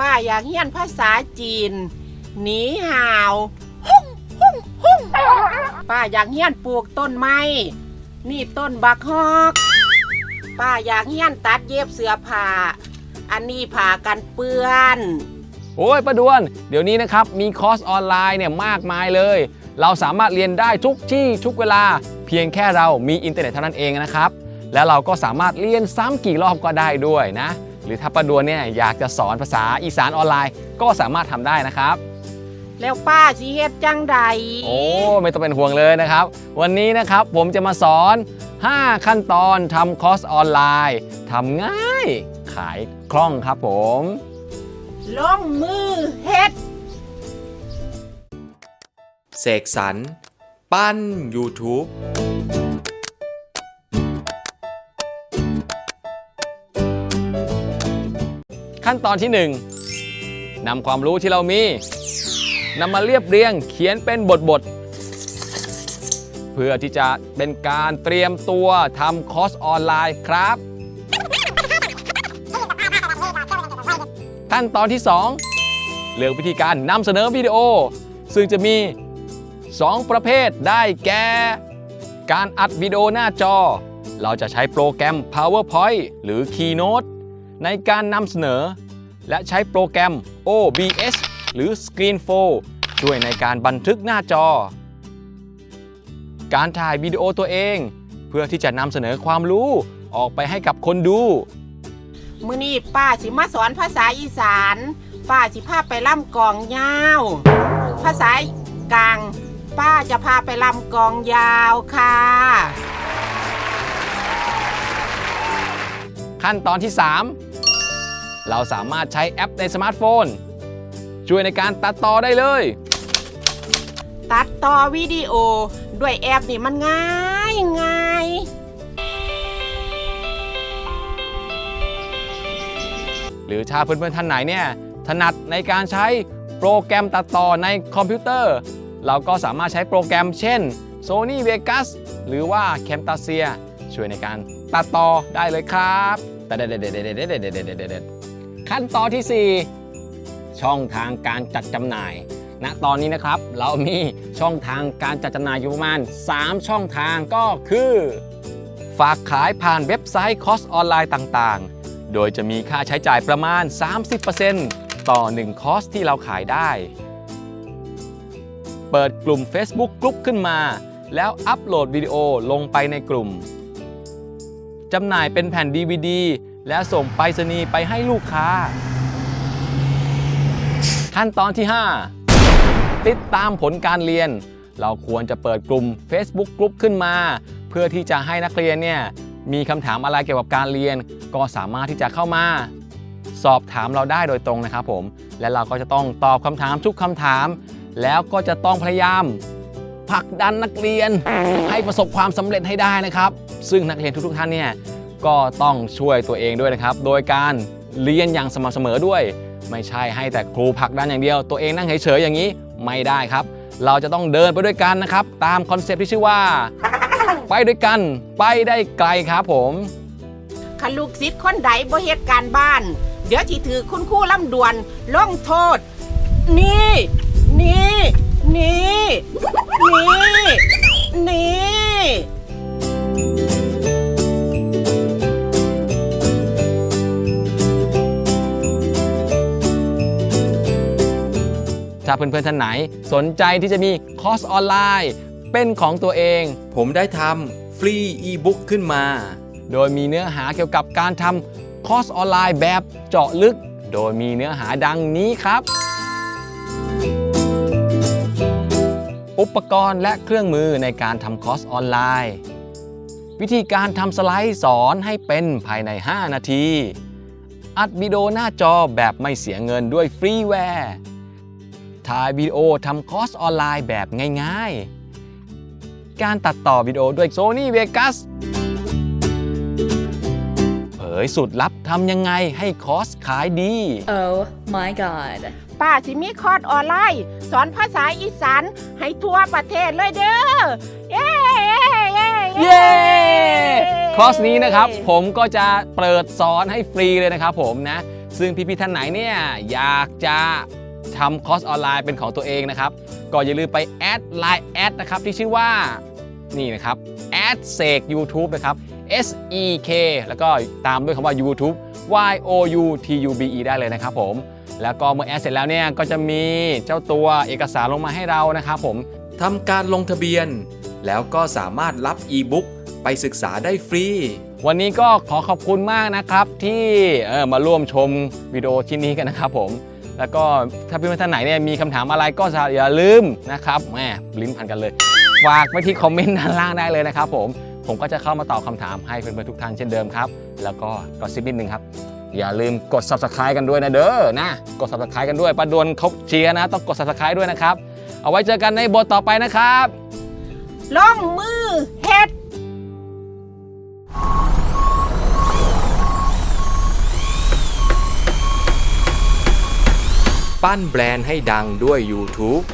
ป้าอยากเรียนภาษาจีน หนีห่าว หุ่งหุ่งหุ่งป้าอยากเรียนปลูกต้นไม้ นี่ต้นบักฮอก ป้าอยากเรียนตัดเย็บเสื้อผ้า อันนี้ผ่ากันเปื้อน โอ้ยประดวน เดี๋ยวนี้นะครับ มีคอร์สออนไลน์เนี่ยมากมายเลย เราสามารถเรียนได้ทุกที่ทุกเวลา เพียงแค่เรามีอินเทอร์เน็ตเท่านั้นเองนะครับ แล้วเราก็สามารถเรียนซ้ำกี่รอบก็ได้ด้วยนะ หรือถ้าประดวนเนี่ยอยากจะสอนภาษาอีสานออนไลน์ ก็สามารถทำได้นะครับ แล้วป้าสิเฮ็ดจังใดโอ้ไม่ต้องเป็นห่วงเลยนะครับ วันนี้นะครับผมจะมาสอน 5 ขั้นตอนทำคอร์สออนไลน์ทำง่าย ขายคล่องครับผม ลงมือเฮ็ด เสกสรรปั้น YouTube ขั้นตอนที่ 1นำความรู้ที่เรามีนำมาเรียบเรียงเขียนเป็นบทบท เพื่อที่จะเป็นการเตรียมตัวทำคอร์สออนไลน์ครับ ขั้นตอนที่ 2 เลือกวิธีการนำเสนอวิดีโอ ซึ่งจะมี 2 ประเภทได้แก่ การอัดวิดีโอหน้าจอ เราจะใช้โปรแกรม PowerPoint หรือ Keynote ในการนำเสนอ และใช้โปรแกรม OBS หรือ ScreenFlow ช่วยในการบันทึกหน้าจอ การถ่ายวิดีโอตัวเอง เพื่อที่จะนำเสนอความรู้ออกไปให้กับคนดู มื้อนี้ป้าสิมาสอนภาษาอีสาน ป้าสิพาไปล่ำกลองยาว ภาษากลาง ป้าจะพาไปล่ำกลองยาวค่ะ ขั้นตอนที่ 3 เราสามารถใช้แอปในสมาร์ทโฟน ช่วยในการตัดต่อได้เลย ตัดต่อวิดีโอ ด้วยแอปนี่มันง่ายง่ายหรือถ้าเพื่อนๆท่านไหนเนี่ยถนัดในการใช้โปรแกรมตัดต่อในคอมพิวเตอร์ เราก็สามารถใช้โปรแกรม เช่น Sony Vegas หรือว่า Camtasia ช่วยในการตัดต่อได้เลยครับแต่เด็ดๆๆๆๆๆ ขั้นตอนที่ 4 ช่องทางการจัดจำหน่ายณตอนนี้นะครับ เรามีช่องทางการจัดจำหน่ายอยู่ประมาณ 3 ช่องทางก็คือ ฝากขายผ่านเว็บไซต์คอสออนไลน์ต่างๆ โดยจะมีค่าใช้จ่ายประมาณ 30%ต่อ 1 คอสที่เราขายได้ เปิดกลุ่ม Facebook กลุ่มขึ้นมา แล้วอัปโหลดวิดีโอลงไปในกลุ่มจำหน่ายเป็นแผ่น DVD และส่งไปรษณีย์ไปให้ลูกค้า ขั้นตอนที่ 5 ติดตามผลการเรียน เราควรจะเปิดกลุ่ม Facebook กลุ่มขึ้นมา เพื่อที่จะให้นักเรียนเนี่ยมีคำถามอะไรเกี่ยวกับการเรียน ก็สามารถที่จะเข้ามา สอบถามเราได้โดยตรงนะครับผมและเราก็จะต้องตอบคำถามทุกคำถาม แล้วก็จะต้องพยายามผลักดันนักเรียนให้ประสบความสำเร็จให้ได้นะครับ ซึ่งนักเรียนทุกๆท่านเนี่ย ก็ต้องช่วยตัวเองด้วยนะครับ โดยการเรียนอย่างสม่ำเสมอด้วย ไม่ใช่ให้แต่ครูผลักดันอย่างเดียว ตัวเองนั่งเฉยๆอย่างนี้ไม่ได้ครับ เราจะต้องเดินไปด้วยกันนะครับ ตามคอนเซปต์ที่ชื่อว่า ไปด้วยกัน ไปได้ไกลครับผมคันลูกศิษย์คนใดบ่เฮ็ดการบ้าน เดี๋ยวสิถือคุณครูลำดวนลงโทษ นี่ นี่ นี่ ถ้าเพื่อนๆท่านไหนสนใจที่จะมีคอร์สออนไลน์ เป็นของตัวเอง ผมได้ทำฟรีอีบุ๊กขึ้นมา โดยมีเนื้อหาเกี่ยวกับการทำคอร์สออนไลน์แบบเจาะลึก โดยมีเนื้อหาดังนี้ครับ อุปกรณ์และเครื่องมือในการทำคอร์สออนไลน์ วิธีการทำสไลด์สอนให้เป็นภายใน 5 นาที อัดวิดีโอหน้าจอแบบไม่เสียเงินด้วยฟรีแวร์ ถ่ายวิดีโอทำคอร์สออนไลน์แบบง่ายๆ การตัดต่อวิดีโอด้วย Sony Vegas เผยสูตรลับทำยังไงให้คอร์สขายดี Oh my god. ป้าสิมีคอร์สออนไลน์ สอนภาษาอีสานให้ทั่วประเทศเลยเด้อ เย้เย้คอร์สนี้นะครับผมก็จะเปิดสอนให้ฟรีเลยนะครับผมนะ ซึ่งพี่ๆท่านไหนเนี่ยอยากจะ ทำคอร์สออนไลน์เป็นของตัวเองนะครับ ก็อย่าลืมไปแอดไลน์แอดนะครับที่ชื่อว่านี่นะครับแอดเสก YouTube นะครับ S E K แล้วก็ตามด้วยคำว่า YouTube Y O U T U B E ได้เลยนะครับผม แล้วก็เมื่อแอดเสร็จแล้วเนี่ยก็จะมีเจ้าตัวเอกสารลงมาให้เรานะครับผมทำการลงทะเบียน แล้วก็สามารถรับอีบุ๊กไปศึกษาได้ฟรี วันนี้ก็ขอขอบคุณมากนะครับที่เอ่อมาร่วมชมวิดีโอชิ้นนี้กันนะครับผม แล้วก็ถ้าเพื่อนๆท่านไหนเนี่ยมีคำถามอะไรก็อย่าลืมนะครับแหมลิ้นพันกันเลย ฝากไว้ที่คอมเมนต์ด้านล่างได้เลยนะครับผมผมก็จะเข้ามาตอบคำถามให้เพื่อนๆทุกท่านเช่นเดิมครับ แล้วก็กดซิบนิดนึงครับ อย่าลืมกด subscribe กันด้วยนะเด้อนะกด subscribe กันด้วยประดวนเขาเชียร์นะ ต้องกด subscribe ด้วยนะครับ เอาไว้เจอกันในบทต่อไปนะครับ ลงมือเฮ็ด ปั้นแบรนด์ให้ดังด้วย YouTube